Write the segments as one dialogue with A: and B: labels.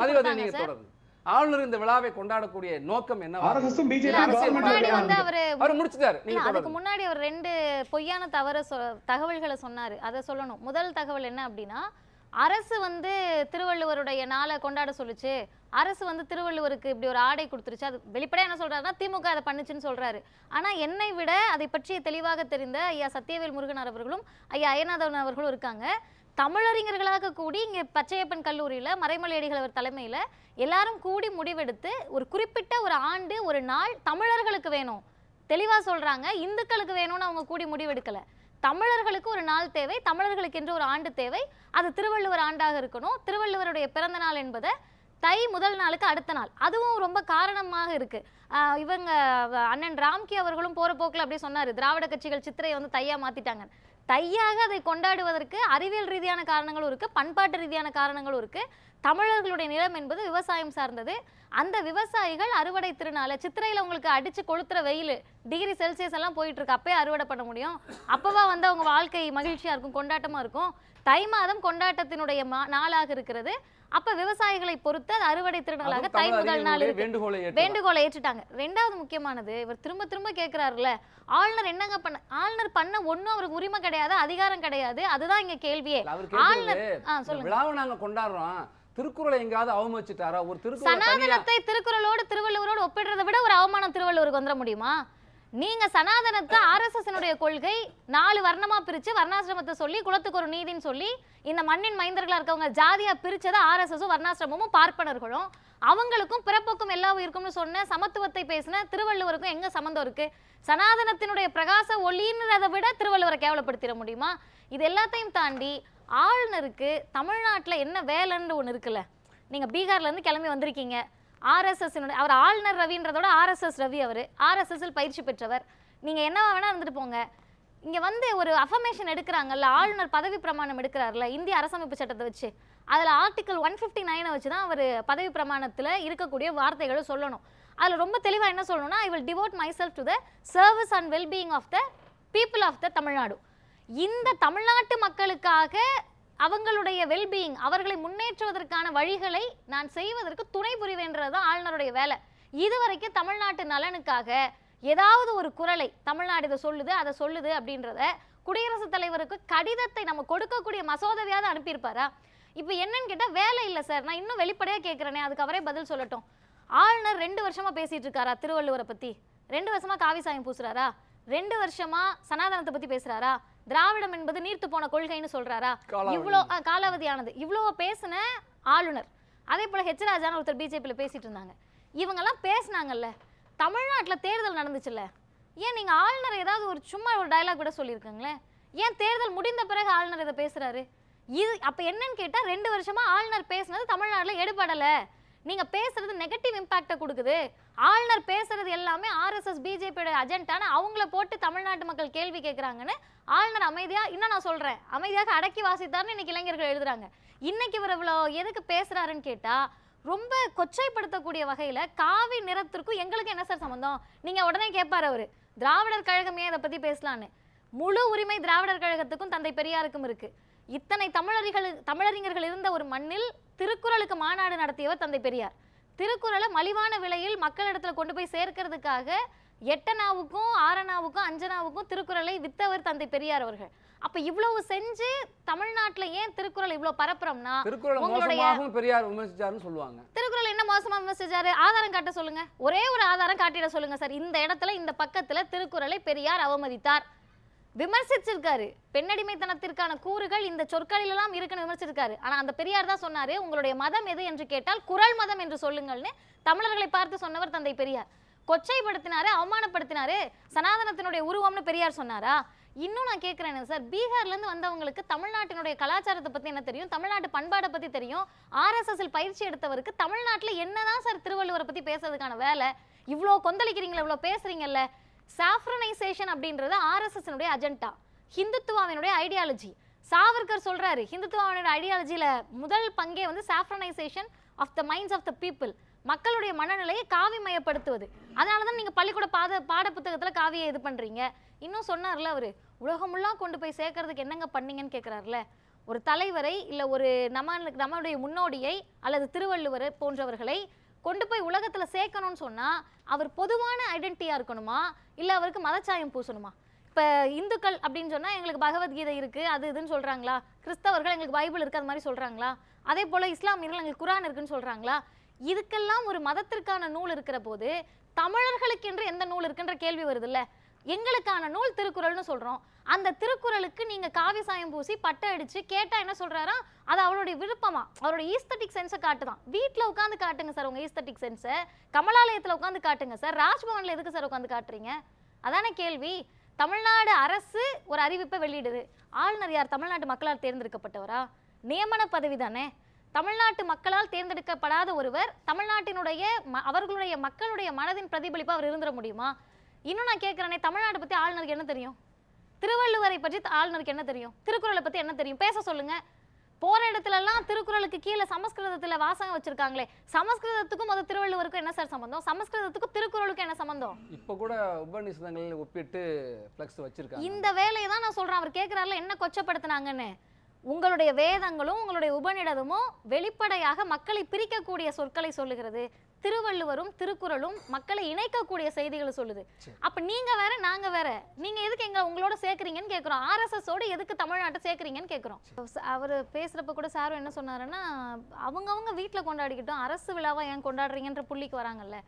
A: கொடுத்தாங்க
B: நீங்க தொடருங்க. ஆளுநர் இந்த விழாவை கொண்டாடக்கூடிய நோக்கம் என்ன
A: அவரு
B: முடிச்சிட்டாரு.
A: அதுக்கு முன்னாடி அவர் ரெண்டு பொய்யான தவற தகவல்களை சொன்னாரு. அதை சொல்லணும். முதல் தகவல் என்ன அப்படின்னா அரசு வந்து திருவள்ளுவருடைய நாளை கொண்டாட சொல்லுச்சு. அரசு வந்து திருவள்ளுவருக்கு இப்படி ஒரு ஆடை கொடுத்துருச்சு. அது வெளிப்படையா என்ன சொல்றாருன்னா திமுக அதை பண்ணுச்சுன்னு சொல்றாரு. ஆனா என்னை விட அதை பற்றிய தெளிவாக தெரிந்த ஐயா சத்தியவேல் முருகனார் அவர்களும் ஐயா அயநாதன் அவர்களும் இருக்காங்க. தமிழறிஞர்களாக கூடி இங்கே பச்சையப்பன் கல்லூரியில் மறைமலையடிகள் அவர் தலைமையில் எல்லாரும் கூடி முடிவெடுத்து ஒரு குறிப்பிட்ட ஒரு ஆண்டு ஒரு நாள் தமிழர்களுக்கு வேணும். தெளிவாக சொல்கிறாங்க இந்துக்களுக்கு வேணும்னு அவங்க கூடி முடிவெடுக்கலை. தமிழர்களுக்கு ஒரு நாள் தேவை தமிழர்களுக்கு என்று ஒரு ஆண்டு தேவை. அது திருவள்ளுவர் ஆண்டாக இருக்கணும். திருவள்ளுவருடைய பிறந்த நாள் என்பதை தை முதல் நாளுக்கு அடுத்த நாள். அதுவும் ரொம்ப காரணமாக இருக்கு. இவங்க அண்ணன் ராம்கி அவர்களும் போற போக்கில் அப்படியே சொன்னாரு. திராவிட கட்சிகள் சித்திரையை வந்து தையா மாத்திட்டாங்க தையாக அதை கொண்டாடுவதற்கு அறிவியல் ரீதியான காரணங்களும் இருக்குது பண்பாட்டு ரீதியான காரணங்களும் இருக்குது தமிழர்களுடைய நிலம் என்பது விவசாயம் சார்ந்தது. அந்த விவசாயிகள் அறுவடை திருநாள் சித்திரையில் உங்களுக்கு அடித்து கொளுத்துற வெயில் டிகிரி செல்சியஸ் எல்லாம் போயிட்டு இருக்கு. அப்பயே அறுவடை பண்ண முடியும். அப்போவா வந்து அவங்க வாழ்க்கை மகிழ்ச்சியாக இருக்கும் கொண்டாட்டமாக இருக்கும். தை மாதம் கொண்டாட்டத்தினுடைய நாளாக இருக்கிறது. அப்ப விவசாயிகளை பொறுத்து அது அறுவடை திருநாளாக தை முதல் நாள்
B: வேண்டுகோளை ஏற்று
A: வேண்டுகோளை ஏற்றுட்டாங்க. ரெண்டாவது முக்கியமானது இவர் திரும்ப திரும்ப கேட்கிறாருல ஆளுநர் என்னங்க பண்ண ஆளுநர் பண்ண ஒண்ணும் அவருக்கு உரிமை கிடையாது அதிகாரம் கிடையாது அதுதான் இங்க கேள்வியே. ஆளுநர் சொல்லுங்க.
B: நாங்க கொண்டாடுறோம். திருக்குறளை எங்கேயாவது அவமதிச்சுட்டாரா? ஒரு திருக்குறளை
A: சனாதனத்தை திருக்குறளோடு திருவள்ளுவரோடு ஒப்பிடுறதை விட ஒரு அவமானம் திருவள்ளுவருக்கு வந்துட முடியுமா? நீங்க சனாதனத்தை ஆர்எஸ்எஸ்னுடைய கொள்கை நாலு வர்ணமா பிரிச்சு வர்ணாசிரமத்தை சொல்லி குலத்துக்கு ஒரு நீதின்னு சொல்லி இந்த மண்ணின் மைந்தர்களா இருக்கவங்க ஜாதியா பிரிச்சதை ஆர்எஸ்எஸும் வர்ணாசிரமமும் பார்ப்பனர்களும் அவங்களுக்கும் பிறப்புக்கும் எல்லா உயிருக்கும்னு சொன்ன சமத்துவத்தை பேசின திருவள்ளுவருக்கும் எங்க சம்மந்தம் இருக்கு? சனாதனத்தினுடைய பிரகாச ஒளின்றதை விட திருவள்ளுவரை கேவலப்படுத்திட முடியுமா? இது எல்லாத்தையும் தாண்டி ஆளுநருக்கு தமிழ்நாட்டில் என்ன வேலைன்னு ஒன்று இருக்குல்ல? நீங்கள் பீகார்லேருந்து கிளம்பி வந்திருக்கீங்க. ஆர்எஸ்எஸ் அவர் ஆளுநர் ரவின்றதோட ஆர்எஸ்எஸ் ரவி அவர். ஆர்எஸ்எஸ்ஸில் பயிற்சி பெற்றவர். நீங்கள் என்னவா வேணால் இருந்துட்டு போங்க. இங்கே வந்து ஒரு அஃபர்மேஷன் எடுக்கிறாங்கல்ல ஆளுநர் பதவி பிரமாணம் எடுக்கிறார்ல இந்திய அரசமைப்பு சட்டத்தை வச்சு. அதில் ஆர்டிக்கல் ஒன் ஃபிஃப்டி நைனை வச்சு தான் அவர் பதவி பிரமாணத்தில் இருக்கக்கூடிய வார்த்தைகளை சொல்லணும். அதில் ரொம்ப தெளிவாக என்ன சொல்லணும்னா I will devote myself to the service and wellbeing of the people of the Tamil Nadu இந்த தமிழ்நாட்டு மக்களுக்காக அவங்களுடைய வெல்பீயிங் அவர்களை முன்னேற்றுவதற்கான வழிகளை நான் செய்வதற்கு துணை புரிவேன்றது தான் ஆளுநருடைய வேலை. இதுவரைக்கும் தமிழ்நாட்டு நலனுக்காக ஏதாவது ஒரு குரலை தமிழ்நாடு இதை சொல்லுது அதை சொல்லுது அப்படின்றத குடியரசுத் தலைவருக்கு கடிதத்தை நம்ம கொடுக்கக்கூடிய மசோதாவையாவது அனுப்பியிருப்பாரா? இப்போ என்னன்னு கேட்டால் வேலை இல்லை சார். நான் இன்னும் வெளிப்படையாக கேட்குறேனே அதுக்கு அவரே பதில் சொல்லட்டும். ஆளுநர் ரெண்டு வருஷமாக பேசிகிட்டு இருக்காரா திருவள்ளுவரை பற்றி ரெண்டு வருஷமாக காவி சாயம் பூசுறாரா? ரெண்டு வருஷமாக சனாதனத்தை பற்றி பேசுகிறாரா திராவிடம் என்பது நீர்த்து போன கொள்கைன்னு சொல்றாரா. இவ்வளோ காலாவதியானது. இவ்வளோ பேசின ஆளுநர். அதே போல ஹெச் ராஜான்னு ஒருத்தர் பிஜேபியில் பேசிட்டு இருந்தாங்க. இவங்கெல்லாம் பேசுனாங்கல்ல. தமிழ்நாட்டுல தேர்தல் நடந்துச்சுல்ல. ஏன் நீங்க ஆளுநர் ஏதாவது ஒரு சும்மா ஒரு டயலாக் கூட சொல்லியிருக்காங்களே? ஏன் தேர்தல் முடிந்த பிறகு ஆளுநர் இதை பேசுறாரு? இது அப்ப என்னன்னு கேட்டா ரெண்டு வருஷமா ஆளுநர் பேசுனது தமிழ்நாட்டுல எடுபடல. நீங்க பேசுறது நெகட்டிவ் இம்பாக்டை கொடுக்குது. ஆளுநர் பேசுறது எல்லாமே ஆர்எஸ்எஸ் பிஜேபியோட அஜெண்டான அவங்கள போட்டு தமிழ்நாட்டு மக்கள் கேள்வி கேட்குறாங்கன்னு ஆளுநர் அமைதியாக இன்னும் நான் சொல்கிறேன் அமைதியாக அடக்கி வாசித்தார்னு இன்னைக்கு இளைஞர்கள் எழுதுறாங்க. இன்னைக்கு இவர் இவ்வளோ எதுக்கு பேசுகிறாருன்னு கேட்டால் ரொம்ப கொச்சைப்படுத்தக்கூடிய வகையில் காவி நிறத்திற்கும் எங்களுக்கு என்ன சார் சம்மந்தம் நீங்கள் உடனே கேட்பார் அவர். திராவிடர் கழகமே அதை பற்றி பேசலான்னு? முழு உரிமை திராவிடர் கழகத்துக்கும் தந்தை பெரியாருக்கும் இருக்குது இத்தனை தமிழறிகள் தமிழறிஞர்கள் இருந்த ஒரு மண்ணில் திருக்குறளுக்கு மாநாடு நடத்தியவர் தந்தை பெரியார். திருக்குறளை மலிவான விலையில் மக்களிடத்தில் கொண்டு போய் சேர்க்கறதுக்காக எட்டனாவுக்கும் ஆறனாவுக்கும் அஞ்சனாவுக்கும் திருக்குறளை வித்தவர் தந்தை பெரியார் அவர்கள். அப்ப இவ்வளவு செஞ்சு தமிழ்நாட்டுல ஏன் திருக்குறள் இவ்வளவு பரப்புறோம்னா உங்களுடைய-
B: பெரியார் விமர்சிச்சாருன்னு சொல்லுவாங்க.
A: திருக்குறள் என்ன மோசமா விமர்சிச்சாரு? ஆதாரம் காட்ட சொல்லுங்க. ஒரே ஒரு ஆதாரம் காட்டிட சொல்லுங்க சார். இந்த இடத்துல இந்த பக்கத்துல திருக்குறளை பெரியார் அவமதித்தார். விமர்சிச்சிருக்காரு. பெண்ணடிமைத்தனத்திற்கான கூறுகள் இந்த சொற்களிலெல்லாம் இருக்குன்னு விமர்சிச்சிருக்காரு. ஆனா அந்த பெரியார் தான் சொன்னாரு உங்களுடைய மதம் எது? என்று கேட்டால் குறள் மதம் என்று சொல்லுங்கள்னு தமிழர்களை பார்த்து சொன்னவர் தந்தை பெரியார். கொச்சைப்படுத்தினாரு அவமானப்படுத்தினாரு சனாதனத்தினுடைய உருவம்னு பெரியார் சொன்னாரா? இன்னும் நான் கேட்குறேன் சார்? பீகார்லேருந்து வந்தவங்களுக்கு தமிழ்நாட்டினுடைய கலாச்சாரத்தை பற்றி என்ன தெரியும்? தமிழ்நாட்டு பண்பாடை பற்றி தெரியும்? ஆர்எஸ்எஸ்ல பயிற்சி எடுத்தவருக்கு தமிழ்நாட்டில் என்னதான் சார் திருவள்ளுவரை பற்றி பேசுறதுக்கான வேலை? இவ்வளோ கொந்தளிக்கிறீங்களா இவ்வளோ பேசுறீங்கல்ல? சாஃப்ரனைசேஷன் அப்படின்றது ஆர்எஸ்எஸ்னுடைய அஜெண்டா ஹிந்துத்துவாவினுடைய ஐடியாலஜி சாவர்கர் சொல்றாரு ஹிந்துத்துவாவினுடைய ஐடியாலஜியில் முதல் பங்கே வந்து saffronisation of the minds of the people மக்களுடைய மனநிலையை காவிமயப்படுத்துவது அதனால தான் நீங்க பள்ளிக்கூட பாத பாட புத்தகத்துல காவியை இது பண்றீங்க. இன்னும் சொன்னார்ல அவரு உலகமுல்லாம் கொண்டு போய் சேர்க்கறதுக்கு என்னங்க பண்ணீங்கன்னு கேட்குறாருல ஒரு தலைவரை இல்ல ஒரு நம்ம நம்மளுடைய முன்னோடியை அல்லது திருவள்ளுவர் போன்றவர்களை கொண்டு போய் உலகத்துல சேர்க்கணும்னு சொன்னா அவர் பொதுவான ஐடென்டிட்டியா இருக்கணுமா? இல்ல அவருக்கு மதச்சாயம் பூசணுமா? இப்ப இந்துக்கள் அப்படின்னு சொன்னா எங்களுக்கு பகவத்கீதை இருக்கு அது இதுன்னு சொல்றாங்களா? கிறிஸ்தவர்கள் எங்களுக்கு பைபிள் இருக்கு அது மாதிரி சொல்றாங்களா? அதே போல இஸ்லாமியர்கள் எங்களுக்கு குரான் இருக்குன்னு சொல்றாங்களா? இதுக்கெல்லாம் ஒரு மதத்திற்கான நூல் இருக்கிற போது தமிழர்களுக்கென்று எந்த நூல் இருக்குன்ற கேள்வி வருதுல்ல? எங்களுக்கான நூல் திருக்குறள்னு சொல்கிறோம் அந்த திருக்குறளுக்கு நீங்கள் காவி சாயம் பூசி பட்டை அடித்து கேட்டால் என்ன சொல்கிறாரா அது அவருடைய விருப்பமா? அவரோட ஈஸ்தட்டிக் சென்ஸை காட்டுதான். வீட்டில் உட்காந்து காட்டுங்க சார் உங்கள் ஈஸ்தட்டிக் சென்ஸை கமலாலயத்தில் உட்காந்து காட்டுங்க சார். ராஜ்பவனில் எதுக்கு சார் உட்காந்து காட்டுறீங்க? அதானே கேள்வி. தமிழ்நாடு அரசு ஒரு அறிவிப்பை வெளியிடுது. ஆளுநர் யார்? தமிழ்நாட்டு மக்களால் தேர்ந்தெடுக்கப்பட்டவரா? நியமன பதவி தானே? தமிழ்நாட்டு மக்களால் தேர்ந்தெடுக்கப்படாத ஒருவர் தமிழ்நாட்டினுடைய அவர்களுடைய மக்களுடைய மனதின் பிரதிபலிப்பா அவர் இருந்துட முடியுமா? இன்னும் நான் கேட்கிறேனே தமிழ்நாடு பத்தி ஆளுநருக்கு என்ன தெரியும்? திருவள்ளுவரை பற்றி ஆளுநருக்கு என்ன தெரியும்? திருக்குறளை பத்தி என்ன தெரியும்? பேச சொல்லுங்க. போற இடத்துல எல்லாம் திருக்குறளுக்கு கீழே சமஸ்கிருதத்துல வாசகம் வச்சிருக்காங்களே சமஸ்கிருதத்துக்கும் அது திருவள்ளுவருக்கும் என்ன சார் சம்பந்தம்? சமஸ்கிருதத்துக்கும் திருக்குறளுக்கும் என்ன சம்பந்தம்?
B: இப்போ கூட உபநிஷதங்கள் ஒப்பிட்டு ஃப்ளெக்ஸ் வச்சிருக்காங்க.
A: இந்த வேலையை தான் நான் சொல்றேன். அவர் கேட்கிறாருல என்ன கொச்சப்படுத்துனாங்கன்னு? உங்களுடைய வேதங்களும் உங்களுடைய உபநிடதமும் வெளிப்படையாக மக்களை பிரிக்கக்கூடிய சொற்களை சொல்லுகிறது. திருவள்ளுவரும் திருக்குறளும் மக்களை இணைக்கக்கூடிய செய்திகளை சொல்லுது. அப்ப நீங்க வேற நாங்க வேற. நீங்க எதுக்கு எங்க உங்களோட சேர்க்கறீங்கன்னு கேக்குறோம். ஆர்எஸ்எஸ் ஓட எதுக்கு தமிழ்நாட்டை சேர்க்கறீங்கன்னு கேக்குறோம். அவர் பேசுறப்ப கூட சாரும் என்ன சொன்னாருன்னா அவங்கவங்க வீட்ல கொண்டாடிக்கிட்டோம் அரசு விழாவா ஏன் கொண்டாடுறீங்கன்ற புள்ளிக்கு வராங்கல்ல.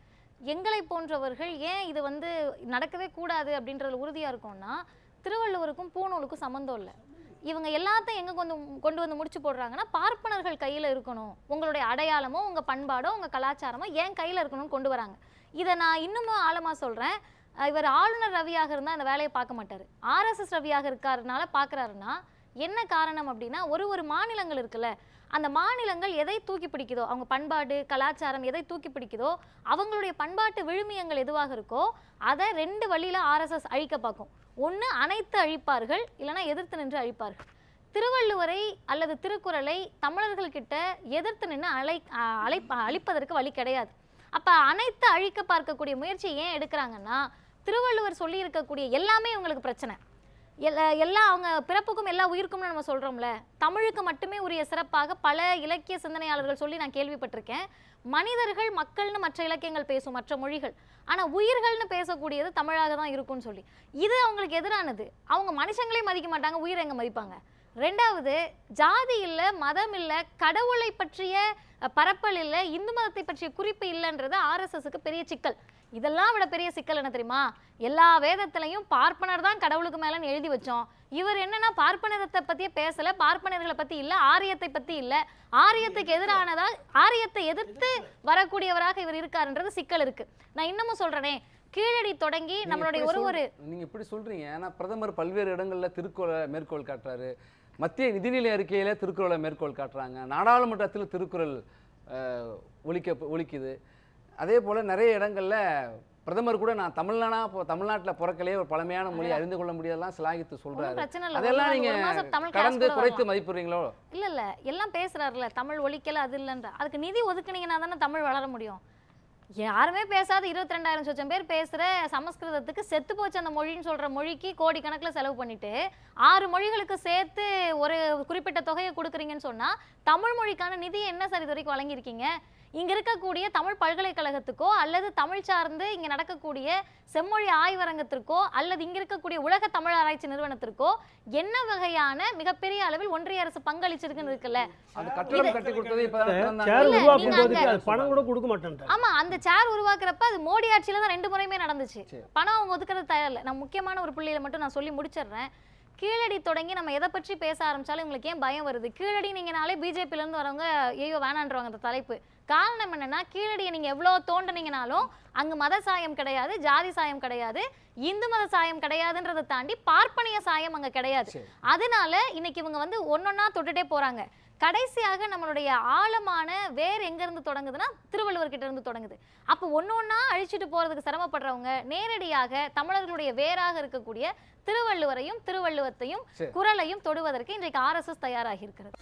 A: எங்களை போன்றவர்கள் ஏன் இது வந்து நடக்கவே கூடாது அப்படின்றதுல உறுதியா இருக்கோம்னா திருவள்ளுவருக்கும் பூணூலுக்கும் சம்மந்தம் இல்லை. இவங்க எல்லாத்தையும் எங்கே கொண்டு கொண்டு வந்து முடிச்சு போடுறாங்கன்னா பார்ப்பனர்கள் கையில் இருக்கணும். உங்களுடைய அடையாளமோ உங்கள் பண்பாடோ உங்கள் கலாச்சாரமோ ஏன் கையில் இருக்கணும்னு கொண்டு வராங்க. இதை நான் இன்னமும் ஆழமாக சொல்கிறேன் இவர் ஆளுநர் ரவியாக இருந்தால் அந்த வேலையை பார்க்க மாட்டார். ஆர்எஸ்எஸ் ரவியாக இருக்காருனால பார்க்கறாருன்னா என்ன காரணம் அப்படின்னா ஒரு ஒரு மாநிலங்கள் இருக்குல்ல அந்த மாநிலங்கள் எதை தூக்கி பிடிக்குதோ அவங்க பண்பாடு கலாச்சாரம் எதை தூக்கி பிடிக்குதோ அவங்களுடைய பண்பாட்டு விழுமியங்கள் எதுவாக இருக்கோ அதை ரெண்டு வழியில் ஆர்எஸ்எஸ் அழிக்க பார்க்கும். ஒன்று அனைத்து அழிப்பார்கள் இல்லைன்னா எதிர்த்து நின்று அழிப்பார்கள். திருவள்ளுவரை அல்லது திருக்குறளை தமிழர்கள்கிட்ட எதிர்த்து நின்று அழை அழை அழைப்ப அழிப்பதற்கு வழி கிடையாது. அப்போ அனைத்து அழிக்க பார்க்கக்கூடிய முயற்சி ஏன் எடுக்கிறாங்கன்னா திருவள்ளுவர் சொல்லி இருக்கக்கூடிய எல்லாமே உங்களுக்கு பிரச்சனை. எல்லா எல்லா அவங்க பிறப்புக்கும் எல்லா உயிருக்கும்னு நம்ம சொல்கிறோம்ல தமிழுக்கு மட்டுமே உரிய சிறப்பாக பல இலக்கிய சிந்தனையாளர்கள் சொல்லி நான் கேள்விப்பட்டிருக்கேன். மனிதர்கள் மக்கள்னு மற்ற இலக்கியங்கள் பேசும் மற்ற மொழிகள். ஆனால் உயிர்கள்னு பேசக்கூடியது தமிழாக தான் இருக்கும்னு சொல்லி. இது அவங்களுக்கு எதிரானது. அவங்க மனுஷங்களே மதிக்க மாட்டாங்க உயிரை எங்கே மதிப்பாங்க? ரெண்டாவது ஜாதி இல்லை மதம் இல்லை கடவுளை பற்றிய பரப்பல் இல்லை இந்து மதத்தை பற்றிய குறிப்பு இல்லைன்றது ஆர்எஸ்எஸ்க்கு பெரிய சிக்கல். இதெல்லாம் விட பெரிய சிக்கல் என்ன தெரியுமா? எல்லா வேதத்திலையும் பார்ப்பனர் தான் கடவுளுக்கு மேலன்னு எழுதி வச்சோம். இவர் என்னன்னா பார்ப்பனத்தை பத்தியே பேசல பார்ப்பனர்களை பத்தி இல்ல ஆரியத்தை பத்தி இல்ல. ஆரியத்துக்கு எதிரானதா ஆரியத்தை எதிர்த்து வரக்கூடியவராக இவர் இருக்காருன்றது சிக்கல் இருக்கு. நான் இன்னமும் சொல்றேனே கீழடி தொடங்கி நம்மளுடைய ஒரு ஒரு
B: நீங்க இப்படி சொல்றீங்க. ஏன்னா பிரதமர் பல்வேறு இடங்கள்ல திருக்குறளை மேற்கோள் காட்டுறாரு. மத்திய நிதிநிலை அறிக்கையில திருக்குறளை மேற்கோள் காட்டுறாங்க. நாடாளுமன்றத்தில் திருக்குறள் அஹ், ஒலிக்க ஒலிக்குது. அதே போல நிறைய இடங்கள்ல பிரதமர் கூட நான் தமிழ்நாடா இப்போ தமிழ்நாட்டுல பிறக்கலையே ஒரு பழமையான மொழி அறிந்து கொள்ள முடியாதெல்லாம் சிலாகித்து சொல்றாரு. அதெல்லாம் நீங்க கடந்து
A: கூட
B: குறைத்து
A: வரலாம்.
B: மதிப்பிடுறீங்களோ
A: இல்ல இல்ல. எல்லாம் பேசுறாருல தமிழ் ஒழிக்கல அது இல்லைன்ற. அதுக்கு நிதி ஒதுக்குனீங்கன்னா தானே தமிழ் வளர முடியும். யாருமே பேசாத இருபத்தி ரெண்டாயிரம் சொச்சம் பேர் பேசுற சமஸ்கிருதத்துக்கு செத்து போச்சு அந்த மொழின்னு சொல்ற மொழிக்கு கோடிக்கணக்கில் செலவு பண்ணிட்டு ஆறு மொழிகளுக்கு சேர்த்து ஒரு குறிப்பிட்ட தொகையை கொடுக்குறீங்கன்னு சொன்னா தமிழ் மொழிக்கான நிதியை என்ன சார் இது வரைக்கும் வழங்கியிருக்கீங்க? இங்க இருக்கக்கூடிய தமிழ் பல்கலைக்கழகத்துக்கோ அல்லது தமிழ் சார்ந்து இங்க நடக்கக்கூடிய செம்மொழி ஆய்வரங்கத்திற்கோ அல்லது இங்க இருக்கக்கூடிய உலக தமிழ் ஆராய்ச்சி நிறுவனத்திற்கோ என்ன வகையான மிகப்பெரிய அளவில் ஒன்றிய அரசு பங்களிச்சிருக்குன்னு இருக்குல்ல?
C: பணம் கூட கொடுக்க
A: ஆமா அந்த சேர் உருவாக்குறப்ப அது மோடி ஆட்சியில தான் ரெண்டு முறையுமே நடந்துச்சு. பணம் அவங்க ஒதுக்குறது தயாரில்ல. நான் முக்கியமான ஒரு புள்ளியில மட்டும் நான் சொல்லி முடிச்சிடுறேன். கீழடி தொடங்கி நம்ம எதை பற்றி பேச ஆரம்பிச்சாலும் உங்களுக்கு ஏன் பயம் வருது? கீழடி நீங்கனாலே பிஜேபில இருந்து வரவங்க ஐயோ வேணான்றவங்க அந்த தலைப்பு. காரணம் என்னன்னா கீழடியை நீங்க எவ்வளவு தோண்டுனீங்கனாலும் அங்க மத சாயம் கிடையாது ஜாதி சாயம் கிடையாது இந்து மத சாயம் கிடையாதுன்றதை தாண்டி பார்ப்பனிய சாயம் அங்க கிடையாது. அதனால இன்னைக்கு இவங்க வந்து ஒன்னொன்னா தொட்டுட்டே போறாங்க. கடைசியாக நம்மளுடைய ஆழமான வேர் எங்க இருந்து தொடங்குதுன்னா திருவள்ளுவர் கிட்ட இருந்து தொடங்குது அப்போ ஒண்ணு ஒண்ணா அழிச்சிட்டு போறதுக்கு சிரமப்படுறவங்க நேரடியாக தமிழர்களுடைய வேராக இருக்கக்கூடிய திருவள்ளுவரையும் திருவள்ளுவத்தையும். குரலையும் தொடுவதற்கு இன்றைக்கு ஆர்எஸ்எஸ் தயாராகி இருக்கிறது